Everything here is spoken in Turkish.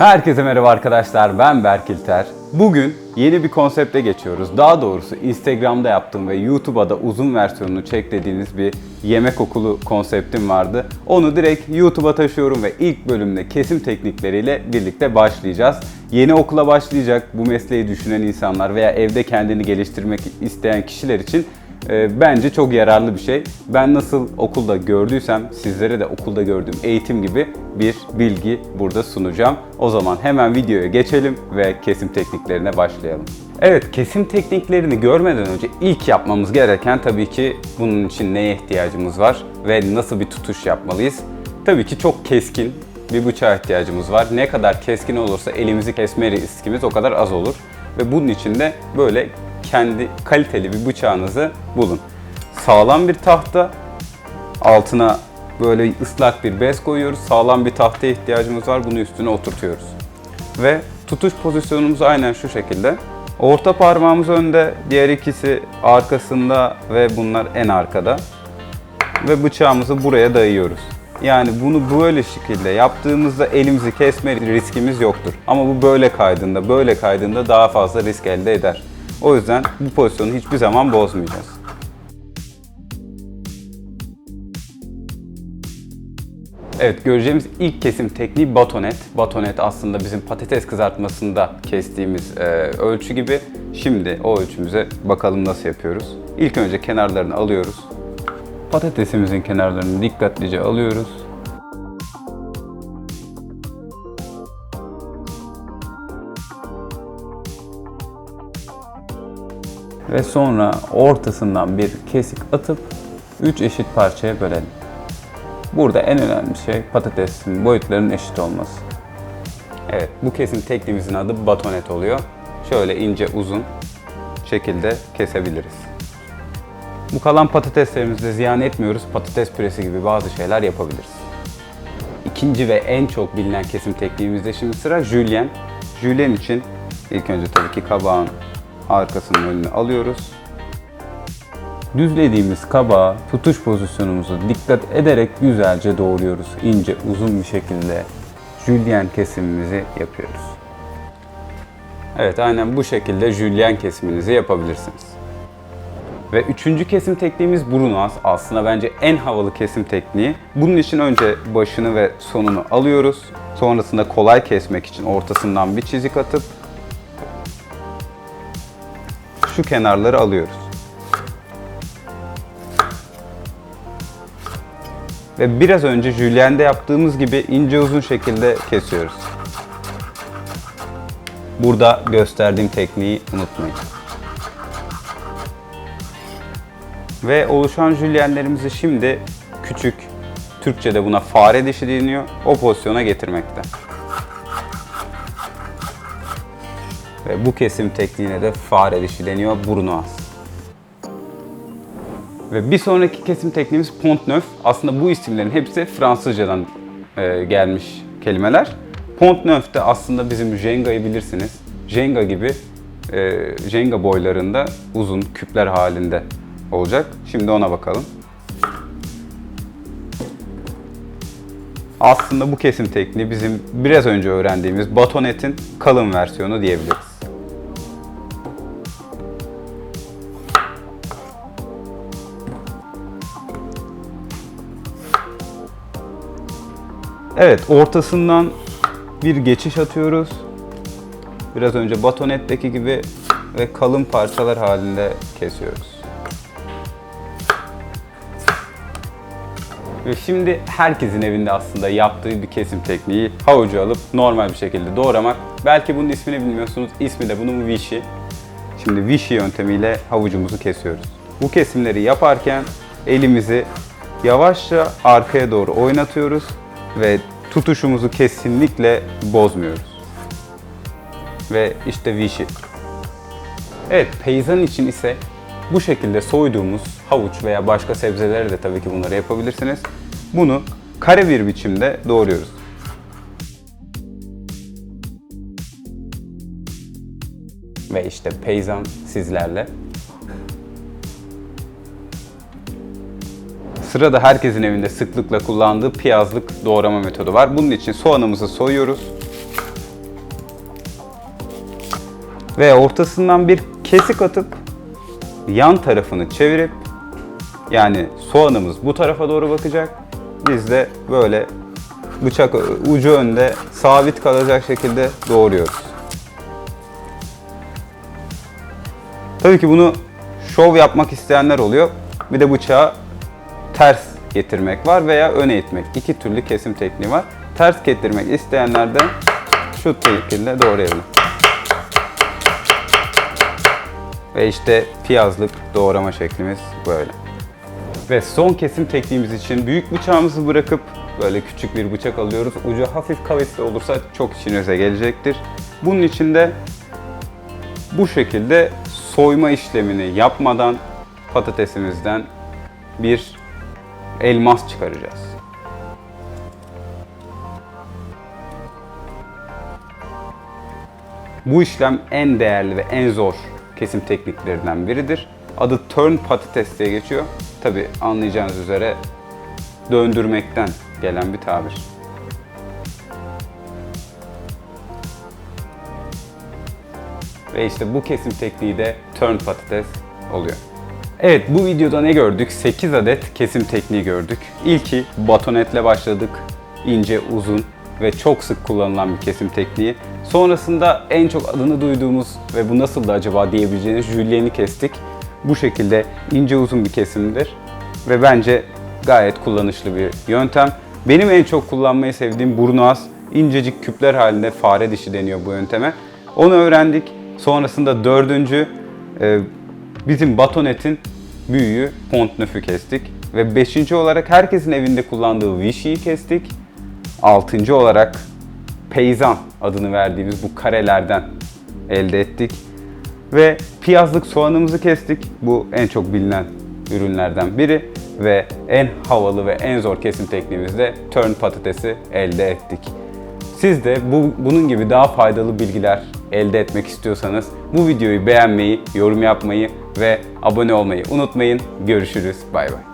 Herkese merhaba arkadaşlar ben Berk İlter. Bugün yeni bir konsepte geçiyoruz. Daha doğrusu Instagram'da yaptığım ve YouTube'a da uzun versiyonunu çek dediğiniz bir yemek okulu konseptim vardı. Onu direkt YouTube'a taşıyorum ve ilk bölümde kesim teknikleriyle birlikte başlayacağız. Yeni okula başlayacak bu mesleği düşünen insanlar veya evde kendini geliştirmek isteyen kişiler için e, bence çok yararlı bir şey. Ben nasıl okulda gördüysem sizlere de okulda gördüğüm eğitim gibi bir bilgi burada sunacağım. O zaman hemen videoya geçelim ve kesim tekniklerine başlayalım. Evet, kesim tekniklerini görmeden önce ilk yapmamız gereken tabii ki bunun için neye ihtiyacımız var ve nasıl bir tutuş yapmalıyız? Tabii ki çok keskin bir bıçağa ihtiyacımız var. Ne kadar keskin olursa elimizi kesme riskimiz o kadar az olur. Ve bunun için de böyle kendi kaliteli bir bıçağınızı bulun. Sağlam bir tahta, altına böyle ıslak bir bez koyuyoruz. Sağlam bir tahtaya ihtiyacımız var. Bunu üstüne oturtuyoruz. Ve tutuş pozisyonumuz aynen şu şekilde. Orta parmağımız önde, diğer ikisi arkasında ve bunlar en arkada. Ve bıçağımızı buraya dayıyoruz. Yani bunu böyle şekilde yaptığımızda elimizi kesme riskimiz yoktur. Ama bu böyle kaydığında, böyle kaydığında daha fazla risk elde eder. O yüzden bu pozisyonu hiçbir zaman bozmayacağız. Evet göreceğimiz ilk kesim tekniği batonet. Batonet aslında bizim patates kızartmasında kestiğimiz e, ölçü gibi. Şimdi o ölçümüze bakalım nasıl yapıyoruz. İlk önce kenarlarını alıyoruz. Patatesimizin kenarlarını dikkatlice alıyoruz. Ve sonra ortasından bir kesik atıp 3 eşit parçaya bölelim. Burada en önemli şey patatesin boyutlarının eşit olması. Evet, bu kesim tekniğimizin adı batonet oluyor. Şöyle ince uzun şekilde kesebiliriz. Bu kalan patateslerimizi de ziyan etmiyoruz. Patates püresi gibi bazı şeyler yapabiliriz. İkinci ve en çok bilinen kesim tekniğimizde şimdi sıra jülyen. Jülyen için ilk önce tabii ki kabağın arkasının önüne alıyoruz. Düzlediğimiz kabağı tutuş pozisyonumuzu dikkat ederek güzelce doğruyoruz. İnce uzun bir şekilde jülyen kesimimizi yapıyoruz. Evet aynen bu şekilde jülyen kesiminizi yapabilirsiniz. Ve üçüncü kesim tekniğimiz brunoise. Aslında bence en havalı kesim tekniği. Bunun için önce başını ve sonunu alıyoruz. Sonrasında kolay kesmek için ortasından bir çizik atıp şu kenarları alıyoruz. Ve biraz önce jülyen'de yaptığımız gibi ince uzun şekilde kesiyoruz. Burada gösterdiğim tekniği unutmayın. Ve oluşan jülyenlerimizi şimdi küçük, Türkçe'de buna fare dişi deniyor, o pozisyona getirmekte. Ve bu kesim tekniğine de fare dişi deniyor, brunoise. Ve bir sonraki kesim tekniğimiz pont neuf. Aslında bu isimlerin hepsi Fransızcadan e, gelmiş kelimeler. Pont neuf de aslında bizim Jenga'yı bilirsiniz. Jenga gibi e, Jenga boylarında uzun küpler halinde olacak. Şimdi ona bakalım. Aslında bu kesim tekniği bizim biraz önce öğrendiğimiz batonetin kalın versiyonu diyebiliriz. Evet, ortasından bir geçiş atıyoruz. Biraz önce batonetteki gibi ve kalın parçalar halinde kesiyoruz. Ve şimdi herkesin evinde aslında yaptığı bir kesim tekniği havucu alıp normal bir şekilde doğramak. Belki bunun ismini bilmiyorsunuz. İsmi de bunun vichy. Şimdi vichy yöntemiyle havucumuzu kesiyoruz. Bu kesimleri yaparken elimizi yavaşça arkaya doğru oynatıyoruz ve tutuşumuzu kesinlikle bozmuyoruz. Ve işte vichy. Evet, peyzan için ise bu şekilde soyduğumuz havuç veya başka sebzelere de tabii ki bunları yapabilirsiniz. Bunu kare bir biçimde doğruyoruz. Ve işte peyzan sizlerle. Sırada herkesin evinde sıklıkla kullandığı piyazlık doğrama metodu var. Bunun için soğanımızı soyuyoruz. Ve ortasından bir kesik atıp yan tarafını çevirip yani soğanımız bu tarafa doğru bakacak. Biz de böyle bıçak ucu önde sabit kalacak şekilde doğruyoruz. Tabii ki bunu şov yapmak isteyenler oluyor. Bir de bıçağı ters getirmek var veya öne itmek. İki türlü kesim tekniği var. Ters getirmek isteyenler de şu şekilde doğrayabilir. Ve işte piyazlık doğrama şeklimiz böyle. Ve son kesim tekniğimiz için büyük bıçağımızı bırakıp böyle küçük bir bıçak alıyoruz. Ucu hafif kavisli olursa çok işinize gelecektir. Bunun için de bu şekilde soyma işlemini yapmadan patatesimizden bir elmas çıkaracağız. Bu işlem en değerli ve en zor kesim tekniklerinden biridir. Adı turn patates diye geçiyor. Tabi anlayacağınız üzere döndürmekten gelen bir tabir. Ve işte bu kesim tekniği de turn patates oluyor. Evet bu videoda ne gördük? 8 adet kesim tekniği gördük. İlki batonetle başladık. İnce, uzun ve çok sık kullanılan bir kesim tekniği. Sonrasında en çok adını duyduğumuz ve bu nasıldı acaba diyebileceğiniz jülyen'i kestik. Bu şekilde ince uzun bir kesimdir ve bence gayet kullanışlı bir yöntem. Benim en çok kullanmayı sevdiğim burnu az, incecik küpler halinde fare dişi deniyor bu yönteme. Onu öğrendik. Sonrasında dördüncü e, bizim batonetin büyüğü pont kestik. Ve beşinci olarak herkesin evinde kullandığı Vichy'yi kestik. Altıncı olarak peyzan adını verdiğimiz bu karelerden elde ettik. Ve piyazlık soğanımızı kestik. Bu en çok bilinen ürünlerden biri. Ve en havalı ve en zor kesim tekniğimizde turn patatesi elde ettik. Siz de bu, bunun gibi daha faydalı bilgiler elde etmek istiyorsanız bu videoyu beğenmeyi, yorum yapmayı ve abone olmayı unutmayın. Görüşürüz. Bay bay.